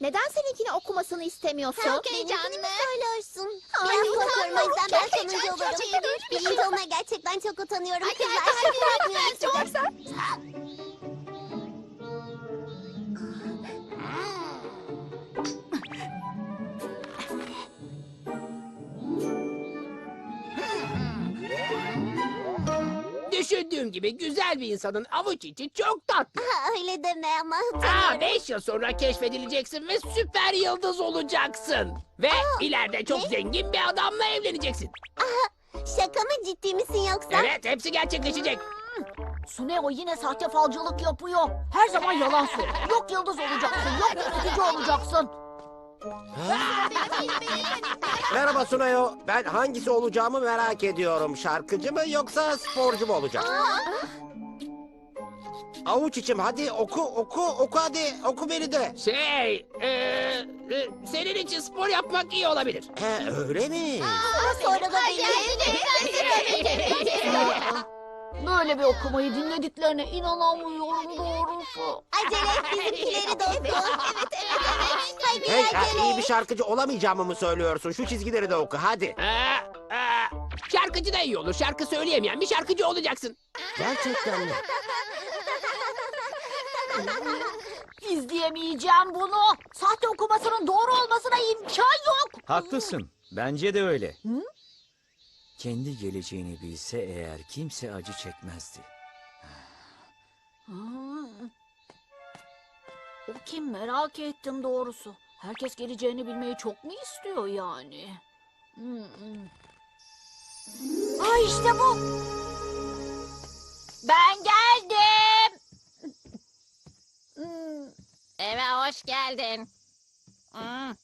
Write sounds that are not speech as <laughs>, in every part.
Neden seninkini okumasını istemiyorsun? Çok heyecanlı. mi söylüyorsun? Ay, o yüzden ben Çok sonuncu heyecan, olurum. çok heyecan. Birinci olmaya gerçekten çok utanıyorum. Hadi, Kızlar hadi, hadi, hadi. Çok Düşündüğüm gibi güzel bir insanın avuç içi çok tatlı. Ha, Öyle deme ama Aa, beş yıl sonra keşfedileceksin ve süper yıldız olacaksın. Ve ileride çok ne? zengin bir adamla evleneceksin. Şaka mı ciddi misin yoksa? Evet hepsi gerçekleşecek. Suneo yine sahte falcılık yapıyor. Her zaman yalan söylüyor. Yok yıldız olacaksın, yok yönetici olacaksın. Merhaba Sunayo. Ben hangisi olacağımı merak ediyorum. Şarkıcı mı yoksa sporcu mu olacağım? Avuç içim hadi oku oku oku hadi oku beni de. Şey, e, e, senin için spor yapmak iyi olabilir. He öyle mi? Sonra da beni. <laughs> Böyle bir okumayı dinlediklerine inanamıyorum doğrusu. Acele et bizimkileri oku. Evet evet evet. Hadi Hey, ha, acele iyi bir et. şarkıcı olamayacağımı mı söylüyorsun? Şu çizgileri de oku hadi. Aa, aa, şarkıcı da iyi olur. Şarkı söyleyemeyen bir şarkıcı olacaksın. Gerçekten mi? İzleyemeyeceğim bunu. Sahte okumasının doğru olmasına imkan yok. Haklısın. Bence de öyle. Kendi geleceğini bilse eğer kimse acı çekmezdi. O kim merak ettim doğrusu. Herkes geleceğini bilmeyi çok mu istiyor yani? Hmm. Aa işte bu. Ben geldim. Hmm. Eve hoş geldin. Hmm.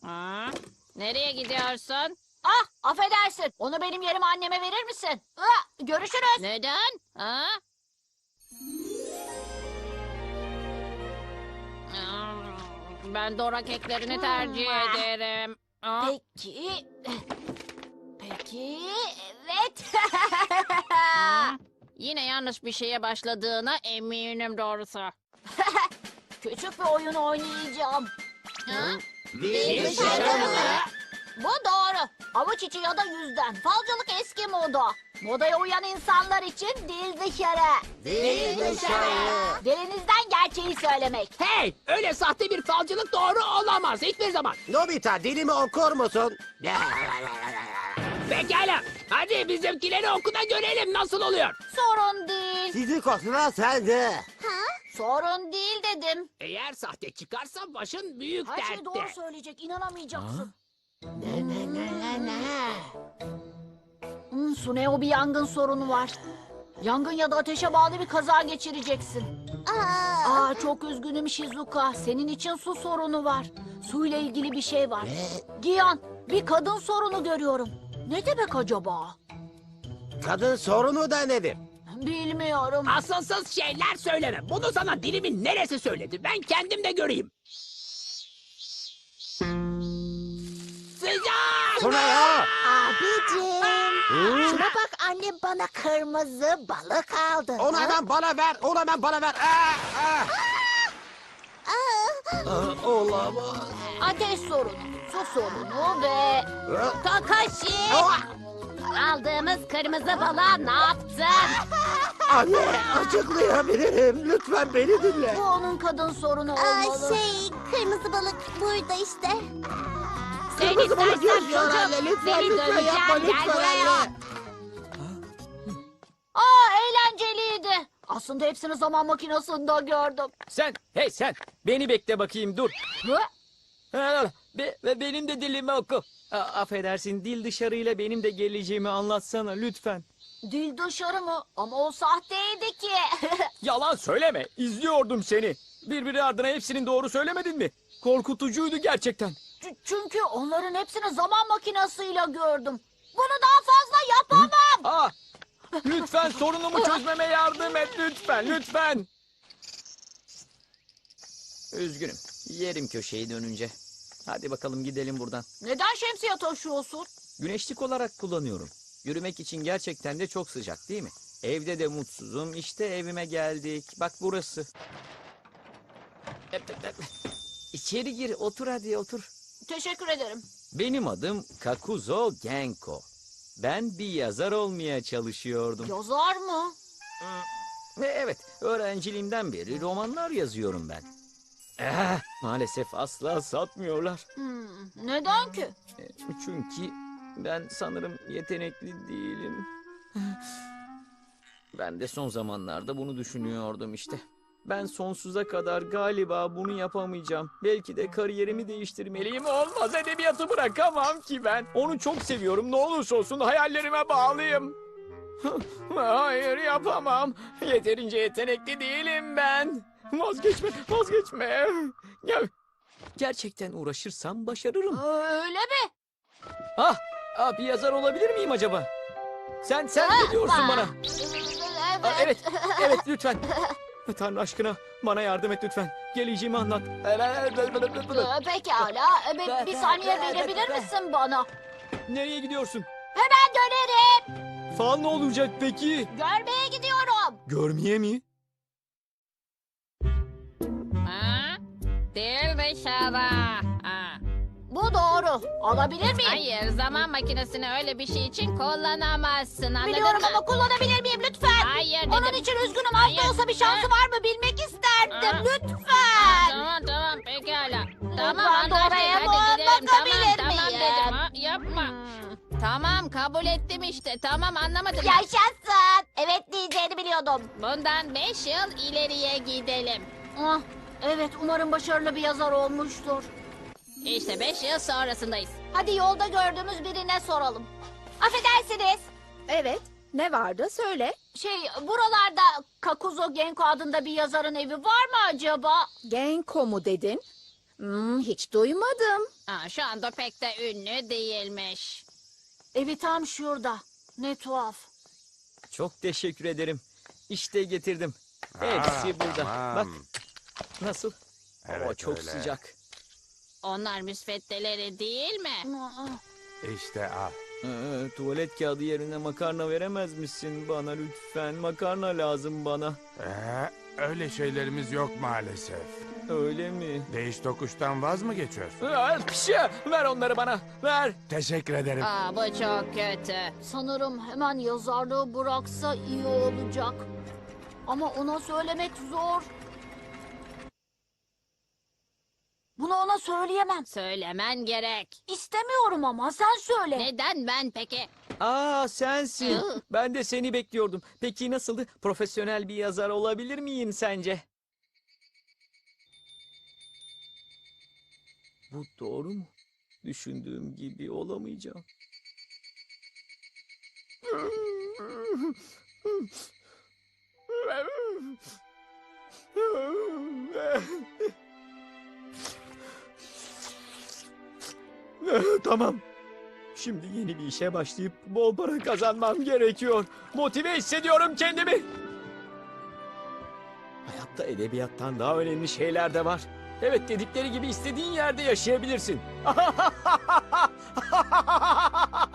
Hmm. Nereye gidiyorsun? Ah affedersin. Onu benim yerime anneme verir misin? Ah, görüşürüz. Neden? Ha? Hmm, Ben Dora keklerini tercih Hmm. ederim. Ha? Peki. Peki. Evet. Hmm. Yine yanlış bir şeye başladığına eminim doğrusu. <laughs> Küçük bir oyun oynayacağım. Ha? Bir dışarı mı? Bu doğru. Avuç içi ya da yüzden. Falcılık eski moda. Modaya uyan insanlar için dil dışarı. Dil dışarı. Dilinizden gerçeği söylemek. Hey, öyle sahte bir falcılık doğru olamaz hiçbir zaman. Nobita dilimi okur musun? Pekala. Hadi bizimkileri oku da görelim nasıl oluyor. Sorun değil. Sizi kokla sende. Sorun değil dedim. Eğer sahte çıkarsa başın büyük Her şeyi doğru dertte. söyleyecek. inanamayacaksın. Ne ne ne ne ne? Hmm, Suneo bir yangın sorunu var. Yangın ya da ateşe bağlı bir kaza geçireceksin. Aa, Aa çok üzgünüm Shizuka. Senin için su sorunu var. Suyla ilgili bir şey var. Giyan, bir kadın sorunu görüyorum. Ne demek acaba? Kadın sorunu da nedir? Bilmiyorum. Asılsız şeyler söyleme. Bunu sana dilimin neresi söyledi? Ben kendim de göreyim. Sunayo. Abicim. Hı? Şuna bak annem bana kırmızı balık aldı. Onu hemen bana ver. Onu hemen bana ver. Aa, aa. Aa, Olamaz. Ateş sorunu, su sorunu ve... Aa, Takashi! aa. Aldığımız kırmızı balığa ne yaptın? <laughs> Anne açıklayabilirim. Lütfen beni dinle. Bu onun kadın sorunu aa, olmalı. şey kırmızı balık burada işte. Kırmızı balık yaşıyor anne. Lütfen lütfen yapma lütfen anne. Aa eğlenceliydi. Aslında hepsini zaman makinesinde gördüm. Sen, hey sen. Beni bekle bakayım dur. Hı? Ha, Be, ve benim de dilimi oku. A, affedersin dil dışarıyla benim de geleceğimi anlatsana lütfen. Dil dışarı mı? Ama o sahteydi ki. <laughs> Yalan söyleme. İzliyordum seni. Birbiri ardına hepsinin doğru söylemedin mi? Korkutucuydu gerçekten. Ç- Çünkü onların hepsini zaman makinesiyle gördüm. Bunu daha fazla yapamam. Ah! Lütfen sorunumu çözmeme yardım et lütfen lütfen. Üzgünüm. Yerim köşeyi dönünce. Hadi bakalım gidelim buradan. Neden şemsiye taşıyorsun? Güneşlik olarak kullanıyorum. Yürümek için gerçekten de çok sıcak değil mi? Evde de mutsuzum. İşte evime geldik. Bak burası. İçeri gir, otur hadi otur. Teşekkür ederim. Benim adım Kakuzo Genko. Ben bir yazar olmaya çalışıyordum. Yazar mı? Ve evet, öğrenciliğimden beri romanlar yazıyorum ben. Eh, maalesef asla satmıyorlar. Hmm, neden ki? E, Çünkü ben sanırım yetenekli değilim. Ben de son zamanlarda bunu düşünüyordum işte. Ben sonsuza kadar galiba bunu yapamayacağım. Belki de kariyerimi değiştirmeliyim. Olmaz edebiyatı bırakamam ki ben. Onu çok seviyorum. Ne olursa olsun hayallerime bağlıyım. <laughs> Hayır yapamam. Yeterince yetenekli değilim ben. Vazgeçme, vazgeçme. Ya, gerçekten uğraşırsam başarırım. Öyle mi? Ah, ah bir yazar olabilir miyim acaba? Sen sen ne diyorsun bana? Ah, evet, evet lütfen. <laughs> Tanrı aşkına bana yardım et lütfen. Geleceğimi anlat. Ee, Pekala. Ee, Bir, bir saniye verebilir misin bana? Nereye gidiyorsun? Hemen dönerim. Falan ne olacak peki? Görmeye gidiyorum. Görmeye mi? Ha? Değil dışarı. Bu doğru. Alabilir miyim? Hayır zaman makinesini öyle bir şey için kullanamazsın anladın Biliyorum mı? ama kullanabilir miyim lütfen? Hayır dedim. Onun için üzgünüm. Az Hayır. da olsa bir şansı var mı bilmek isterdim. Aa. Lütfen. Tamam tamam pekala. Tamam Lütfen anlaştık Doraemon, hadi gidelim. Tamam bakabilir tamam miyim? dedim. Ha, yapma. Tamam kabul ettim işte. Tamam anlamadım. Yaşasın. Evet diyeceğini biliyordum. Bundan 5 yıl ileriye gidelim. Ah, evet umarım başarılı bir yazar olmuştur. İşte 5 yıl sonrasındayız. Hadi yolda gördüğümüz birine soralım. Affedersiniz. Evet. Ne vardı söyle. Şey buralarda Kakuzo Genko adında bir yazarın evi var mı acaba? Genko mu dedin? Hmm, hiç duymadım. Aa, şu anda pek de ünlü değilmiş. Evi tam şurada. Ne tuhaf. Çok teşekkür ederim. İşte getirdim. Hepsi burada. Bak nasıl? Evet, Hava çok öyle. sıcak. Onlar müsveddeleri değil mi? İşte al. Ee, tuvalet kağıdı yerine makarna veremez misin bana lütfen? Makarna lazım bana. Ee, öyle şeylerimiz yok maalesef. Öyle mi? Değiş tokuştan vaz mı geçiyorsun? Aa, pişi, ver onları bana. Ver. Teşekkür ederim. Aa, bu çok kötü. Sanırım hemen yazarlığı bıraksa iyi olacak. Ama ona söylemek zor. Söyleyemem. Söylemen gerek. İstemiyorum ama sen söyle. Neden ben peki? Aa sensin. Iı. Ben de seni bekliyordum. Peki nasıldı? Profesyonel bir yazar olabilir miyim sence? Bu doğru mu? Düşündüğüm gibi olamayacağım. <laughs> <laughs> Tamam. Şimdi yeni bir işe başlayıp bol para kazanmam gerekiyor. Motive hissediyorum kendimi. Hayatta edebiyattan daha önemli şeyler de var. Evet dedikleri gibi istediğin yerde yaşayabilirsin. <laughs>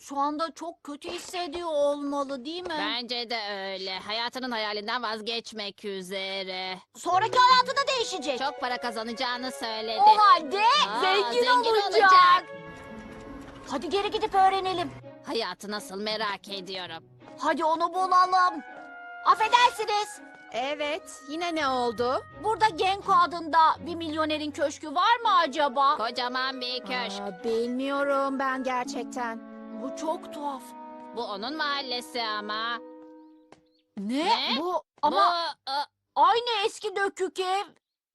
Şu anda çok kötü hissediyor olmalı değil mi? Bence de öyle. Hayatının hayalinden vazgeçmek üzere. Sonraki hayatı da değişecek. Çok para kazanacağını söyledi. O halde Aa, zengin, zengin olacak. olacak. Hadi geri gidip öğrenelim. Hayatı nasıl merak ediyorum. Hadi onu bulalım. Affedersiniz. Evet. Yine ne oldu? Burada Genko adında bir milyonerin köşkü var mı acaba? Kocaman bir köşk. Aa, bilmiyorum ben gerçekten. Bu çok tuhaf. Bu onun mahallesi ama. Ne? Ne? Bu ama Bu ı, aynı eski dökük ev.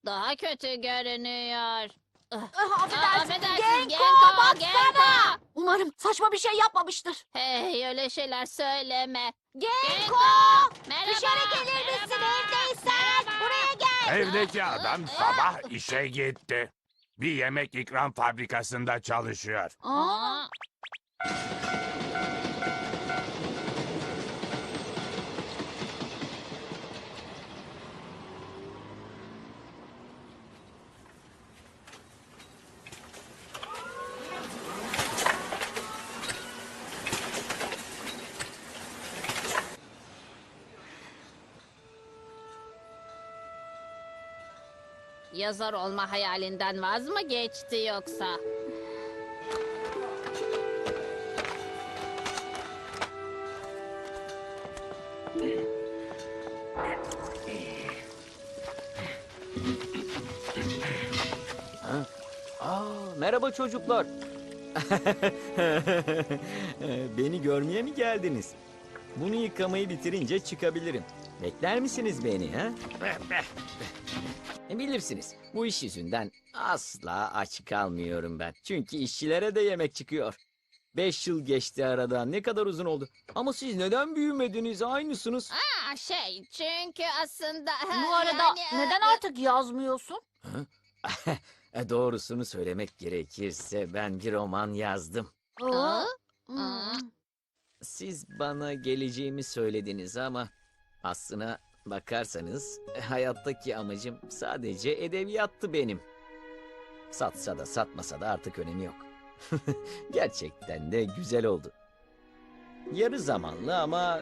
daha kötü görünüyor. Ah, affedersin. affedersin, Genko, Genko, baksana. Genko. Umarım saçma bir şey yapmamıştır. Hey öyle şeyler söyleme. Genko! Merhaba. Dışarı gelir misin evdeysen? Buraya gel. Evdeki adam sabah işe gitti. Bir yemek ikram fabrikasında çalışıyor. Aa, Aa, Yazar olma hayalinden vaz mı geçti yoksa? Aa, merhaba çocuklar. <laughs> beni görmeye mi geldiniz? Bunu yıkamayı bitirince çıkabilirim. Bekler misiniz beni ha? E, Bilirsiniz bu iş yüzünden asla aç kalmıyorum ben. Çünkü işçilere de yemek çıkıyor. Beş yıl geçti aradan ne kadar uzun oldu. Ama siz neden büyümediniz aynısınız. Aa şey çünkü aslında... Bu arada yani, neden e, artık yazmıyorsun? <laughs> E, Doğrusunu söylemek gerekirse ben bir roman yazdım. Aa, aa. Siz bana geleceğimi söylediniz ama aslına bakarsanız e, hayattaki amacım sadece edebiyattı benim. Satsa da satmasa da artık önemi yok. <laughs> Gerçekten de güzel oldu. Yarı zamanlı ama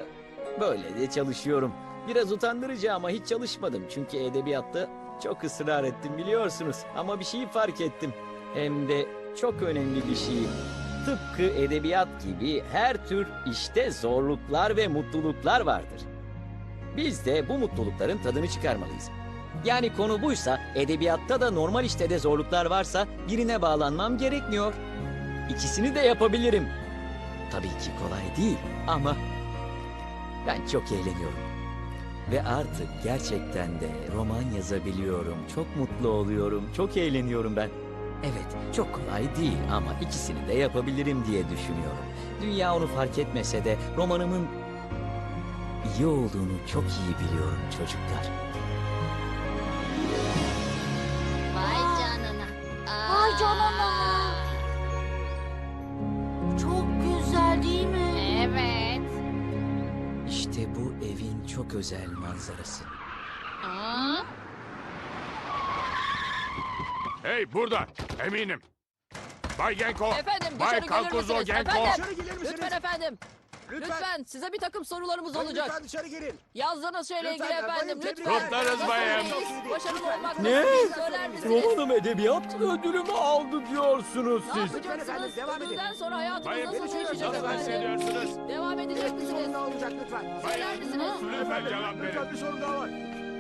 böyle de çalışıyorum. Biraz utandırıcı ama hiç çalışmadım çünkü edebiyatta çok ısrar ettim biliyorsunuz. Ama bir şeyi fark ettim. Hem de çok önemli bir şeyi. Tıpkı edebiyat gibi her tür işte zorluklar ve mutluluklar vardır. Biz de bu mutlulukların tadını çıkarmalıyız. Yani konu buysa, edebiyatta da normal işte de zorluklar varsa birine bağlanmam gerekmiyor. İkisini de yapabilirim. Tabii ki kolay değil ama ben çok eğleniyorum. Ve artık gerçekten de roman yazabiliyorum. Çok mutlu oluyorum. Çok eğleniyorum ben. Evet, çok kolay değil ama ikisini de yapabilirim diye düşünüyorum. Dünya onu fark etmese de romanımın iyi olduğunu çok iyi biliyorum çocuklar. Vay canına. Aa. Vay canına. Çok özel manzarası. Aa. Hey burada. Eminim. Bay Genko. Efendim Bay gelir Kalkuzo misiniz? Genko. Efendim. Dışarı gelir misiniz? Lütfen efendim. Lütfen. Lütfen. size bir takım sorularımız Hayır, olacak. Lütfen dışarı girin. Yazdığınız şeyle Lütfen, ilgili efendim. bayım, Lütfen. Kutlarız bayım. Başarılı olmak Ne? Söyler misiniz? Romanım edebiyat ödülümü aldı diyorsunuz Ne siz. Lütfen efendim, yapacaksınız? devam edin. Ödülden sonra hayatınız Bayım nasıl lütfen, değişecek Nasıl lütfen. efendim? hissediyorsunuz? Devam edecek Bir sorun daha olacak lütfen. Söyler misiniz? Lütfen cevap verin. Lütfen bir sorun daha var.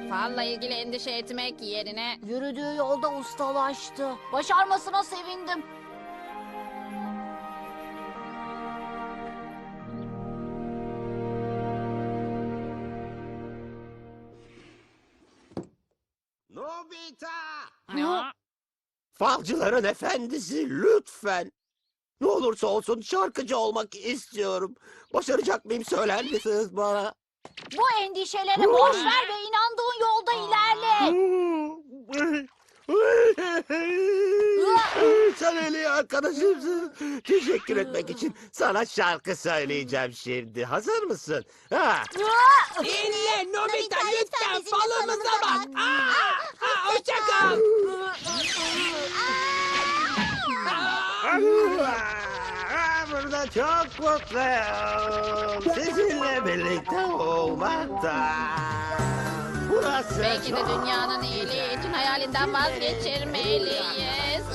Falla ilgili endişe etmek yerine Yürüdüğü yolda ustalaştı. Başarmasına sevindim. Nobita! Falcıların efendisi lütfen. Ne olursa olsun şarkıcı olmak istiyorum. Başaracak mıyım söyler misiniz bana? Bu endişeleri boş ver ve inandığın yolda ilerle. <laughs> Sen en iyi arkadaşımsın. Teşekkür etmek için sana şarkı söyleyeceğim şimdi. Hazır mısın? Ha? Dinle Nobita lütfen falımıza falımıza bak. Aa, aa, hoşça kal. Aa, Burada çok mutluyum. Sizinle birlikte olmaktan. Belki de dünyanın iyiliği için hayalinden vazgeçirmeliyiz.